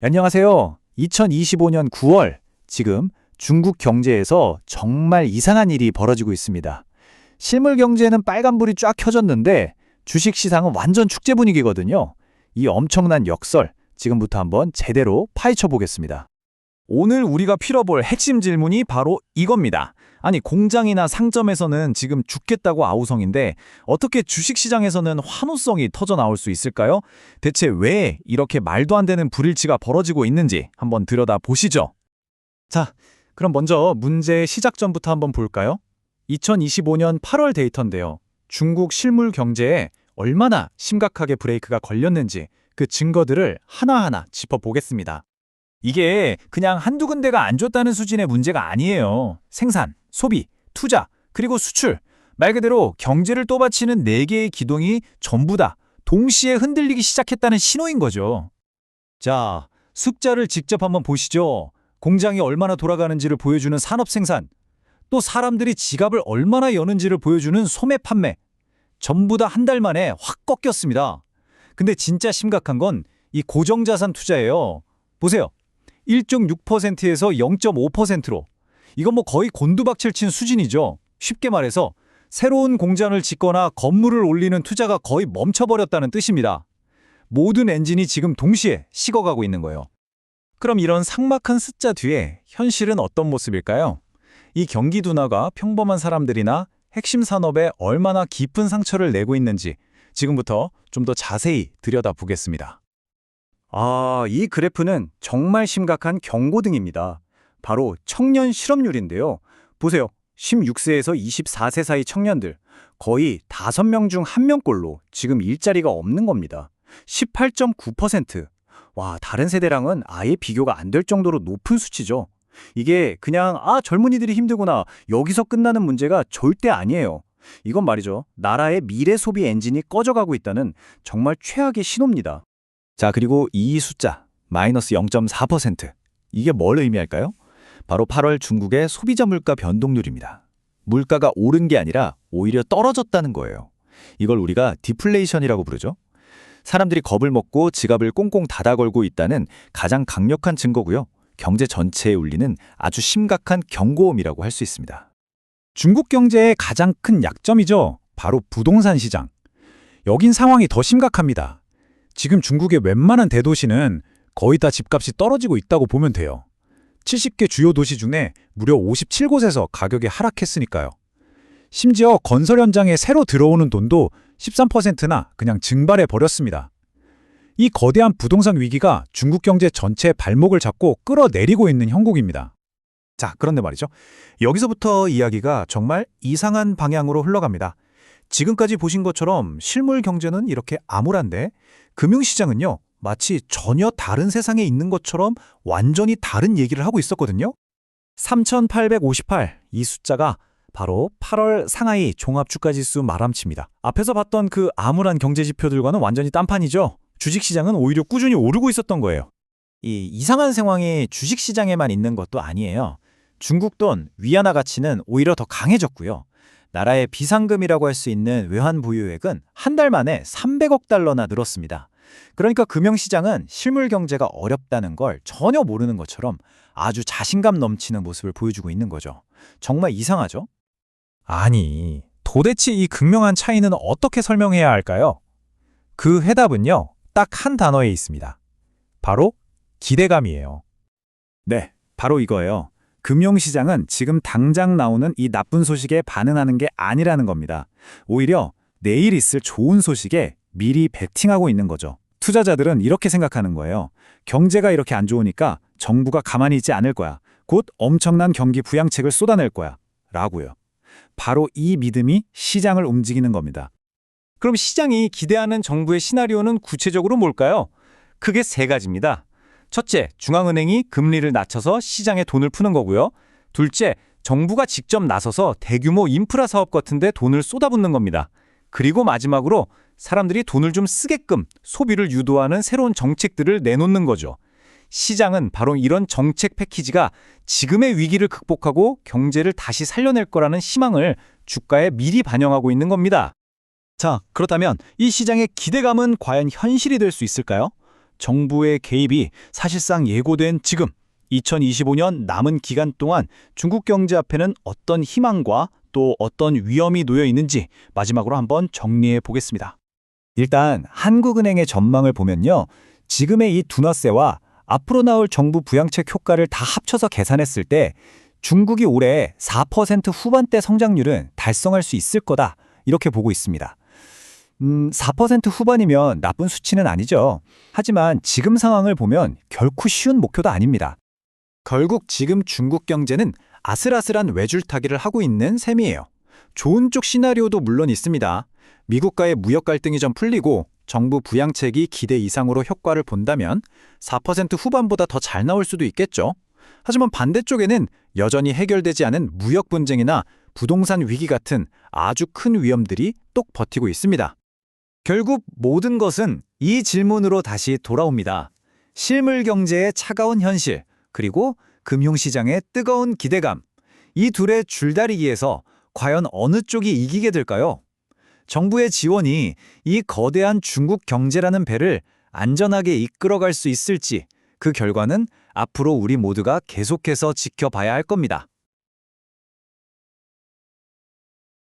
안녕하세요. 2025년 9월, 지금 중국 경제에서 정말 이상한 일이 벌어지고 있습니다. 실물 경제는 빨간불이 쫙 켜졌는데 주식 시장은 완전 축제 분위기거든요. 이 엄청난 역설, 지금부터 한번 제대로 파헤쳐 보겠습니다. 오늘 우리가 필어볼 핵심 질문이 바로 이겁니다. 아니, 공장이나 상점에서는 지금 죽겠다고 아우성인데 어떻게 주식시장에서는 환호성이 터져 나올 수 있을까요? 대체 왜 이렇게 말도 안 되는 불일치가 벌어지고 있는지 한번 들여다 보시죠. 자, 그럼 먼저 문제의 시작점부터 한번 볼까요? 2025년 8월 데이터인데요. 중국 실물 경제에 얼마나 심각하게 브레이크가 걸렸는지 그 증거들을 하나하나 짚어보겠습니다. 이게 그냥 한두 군데가 안 좋다는 수준의 문제가 아니에요. 생산, 소비, 투자, 그리고 수출. 말 그대로 경제를 또받치는 네 개의 기둥이 전부 다 동시에 흔들리기 시작했다는 신호인 거죠. 자, 숫자를 직접 한번 보시죠. 공장이 얼마나 돌아가는지를 보여주는 산업 생산, 또 사람들이 지갑을 얼마나 여는지를 보여주는 소매 판매. 전부 다 한 달 만에 확 꺾였습니다. 근데 진짜 심각한 건 이 고정자산 투자예요. 보세요. 1.6%에서 0.5%로. 이건 뭐 거의 곤두박질 친 수준이죠. 쉽게 말해서 새로운 공장을 짓거나 건물을 올리는 투자가 거의 멈춰버렸다는 뜻입니다. 모든 엔진이 지금 동시에 식어가고 있는 거예요. 그럼 이런 삭막한 숫자 뒤에 현실은 어떤 모습일까요? 이 경기 둔화가 평범한 사람들이나 핵심 산업에 얼마나 깊은 상처를 내고 있는지 지금부터 좀 더 자세히 들여다보겠습니다. 아, 이 그래프는 정말 심각한 경고등입니다. 바로 청년 실업률인데요. 보세요. 16세에서 24세 사이 청년들 거의 5명 중 1명꼴로 지금 일자리가 없는 겁니다. 18.9%. 와, 다른 세대랑은 아예 비교가 안 될 정도로 높은 수치죠. 이게 그냥 아, 젊은이들이 힘들구나. 여기서 끝나는 문제가 절대 아니에요. 이건 말이죠. 나라의 미래 소비 엔진이 꺼져가고 있다는 정말 최악의 신호입니다. 자, 그리고 이 숫자, 마이너스 0.4%. 이게 뭘 의미할까요? 바로 8월 중국의 소비자 물가 변동률입니다. 물가가 오른 게 아니라 오히려 떨어졌다는 거예요. 이걸 우리가 디플레이션이라고 부르죠. 사람들이 겁을 먹고 지갑을 꽁꽁 닫아 걸고 있다는 가장 강력한 증거고요. 경제 전체에 울리는 아주 심각한 경고음이라고 할 수 있습니다. 중국 경제의 가장 큰 약점이죠. 바로 부동산 시장. 여긴 상황이 더 심각합니다. 지금 중국의 웬만한 대도시는 거의 다 집값이 떨어지고 있다고 보면 돼요. 70개 주요 도시 중에 무려 57곳에서 가격이 하락했으니까요. 심지어 건설 현장에 새로 들어오는 돈도 13%나 그냥 증발해 버렸습니다. 이 거대한 부동산 위기가 중국 경제 전체의 발목을 잡고 끌어내리고 있는 형국입니다. 자, 그런데 말이죠. 여기서부터 이야기가 정말 이상한 방향으로 흘러갑니다. 지금까지 보신 것처럼 실물 경제는 이렇게 암울한데 금융시장은요, 마치 전혀 다른 세상에 있는 것처럼 완전히 다른 얘기를 하고 있었거든요. 3858, 이 숫자가 바로 8월 상하이 종합주가지수 말함치입니다. 앞에서 봤던 그 암울한 경제지표들과는 완전히 딴판이죠. 주식시장은 오히려 꾸준히 오르고 있었던 거예요. 이 이상한 상황이 주식시장에만 있는 것도 아니에요. 중국 돈 위안화 가치는 오히려 더 강해졌고요. 나라의 비상금이라고 할 수 있는 외환 보유액은 한 달 만에 300억 달러나 늘었습니다. 그러니까 금융시장은 실물 경제가 어렵다는 걸 전혀 모르는 것처럼 아주 자신감 넘치는 모습을 보여주고 있는 거죠. 정말 이상하죠? 아니, 도대체 이 극명한 차이는 어떻게 설명해야 할까요? 그 해답은요, 딱 한 단어에 있습니다. 바로 기대감이에요. 네, 바로 이거예요. 금융시장은 지금 당장 나오는 이 나쁜 소식에 반응하는 게 아니라는 겁니다. 오히려 내일 있을 좋은 소식에 미리 베팅하고 있는 거죠. 투자자들은 이렇게 생각하는 거예요. 경제가 이렇게 안 좋으니까 정부가 가만히 있지 않을 거야. 곧 엄청난 경기 부양책을 쏟아낼 거야. 라고요. 바로 이 믿음이 시장을 움직이는 겁니다. 그럼 시장이 기대하는 정부의 시나리오는 구체적으로 뭘까요? 크게 세 가지입니다. 첫째, 중앙은행이 금리를 낮춰서 시장에 돈을 푸는 거고요. 둘째, 정부가 직접 나서서 대규모 인프라 사업 같은 데 돈을 쏟아붓는 겁니다. 그리고 마지막으로 사람들이 돈을 좀 쓰게끔 소비를 유도하는 새로운 정책들을 내놓는 거죠. 시장은 바로 이런 정책 패키지가 지금의 위기를 극복하고 경제를 다시 살려낼 거라는 희망을 주가에 미리 반영하고 있는 겁니다. 자, 그렇다면 이 시장의 기대감은 과연 현실이 될 수 있을까요? 정부의 개입이 사실상 예고된 지금 2025년 남은 기간 동안 중국 경제 앞에는 어떤 희망과 또 어떤 위험이 놓여 있는지 마지막으로 한번 정리해 보겠습니다. 일단 한국은행의 전망을 보면요. 지금의 이 둔화세와 앞으로 나올 정부 부양책 효과를 다 합쳐서 계산했을 때 중국이 올해 4% 후반대 성장률은 달성할 수 있을 거다. 이렇게 보고 있습니다. 음, 4% 후반이면 나쁜 수치는 아니죠. 하지만 지금 상황을 보면 결코 쉬운 목표도 아닙니다. 결국 지금 중국 경제는 아슬아슬한 외줄타기를 하고 있는 셈이에요. 좋은 쪽 시나리오도 물론 있습니다. 미국과의 무역 갈등이 좀 풀리고 정부 부양책이 기대 이상으로 효과를 본다면 4% 후반보다 더 잘 나올 수도 있겠죠. 하지만 반대쪽에는 여전히 해결되지 않은 무역 분쟁이나 부동산 위기 같은 아주 큰 위험들이 똑 버티고 있습니다. 결국 모든 것은 이 질문으로 다시 돌아옵니다. 실물 경제의 차가운 현실, 그리고 금융시장의 뜨거운 기대감. 이 둘의 줄다리기에서 과연 어느 쪽이 이기게 될까요? 정부의 지원이 이 거대한 중국 경제라는 배를 안전하게 이끌어갈 수 있을지 그 결과는 앞으로 우리 모두가 계속해서 지켜봐야 할 겁니다.